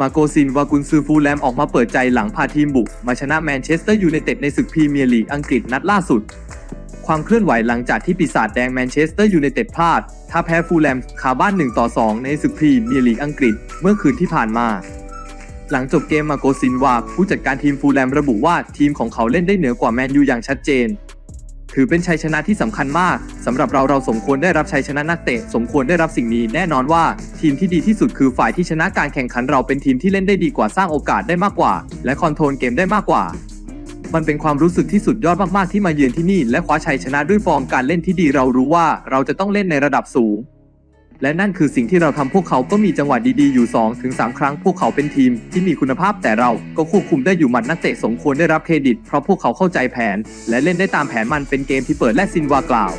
มาโกซินวากุนซือฟูลแลมออกมาเปิดใจหลังพาทีมบุก มาชนะแมนเชสเตอร์ยูไนเต็ดในศึกพรีเมียร์ลีกอังกฤษนัดล่าสุด ความเคลื่อนไหวหลังจากที่ปีศาจแดงแมนเชสเตอร์ยูไนเต็ดพลาด ถ้าแพ้ฟูลแลมคาบ้าน 1 ต่อ 2 ในศึกพรีเมียร์ลีกอังกฤษเมื่อคืนที่ผ่านมา หลังจบเกมมาโกซินวาผู้จัดการทีมฟูลแลมระบุว่าทีมของเขาเล่นได้เหนือกว่าแมนยูอย่างชัดเจน ถือเป็นชัยชนะที่สำคัญมากสำหรับเราเราสมควรได้รับชัยชนะนักเตะ สมควรได้รับสิ่งนี้แน่นอนว่า ทีมที่ดีที่สุดคือฝ่ายที่ชนะการแข่งขันเราเป็นทีมที่เล่นได้ดีกว่าสร้างโอกาสได้มากกว่า และคอนโทรลเกมได้มากกว่า มันเป็นความรู้สึกที่สุดยอดมากๆที่มาเยือนที่นี่ และคว้าชัยชนะด้วยฟอร์มการเล่นที่ดีเรารู้ว่า เราจะต้องเล่นในระดับสูง และนั่นคือสิ่งที่เราทำพวกเขาก็มีจังหวะดีๆอยู่2ถึง3ครั้งพวกเขาเป็นทีมที่มีคุณภาพแต่เราก็ควบคุมได้อยู่หมัดนักเตะสมควรได้รับเครดิต เพราะพวกเขาเข้าใจแผน และเล่นได้ตามแผนมันเป็นเกมที่เปิดและซินวากล่าว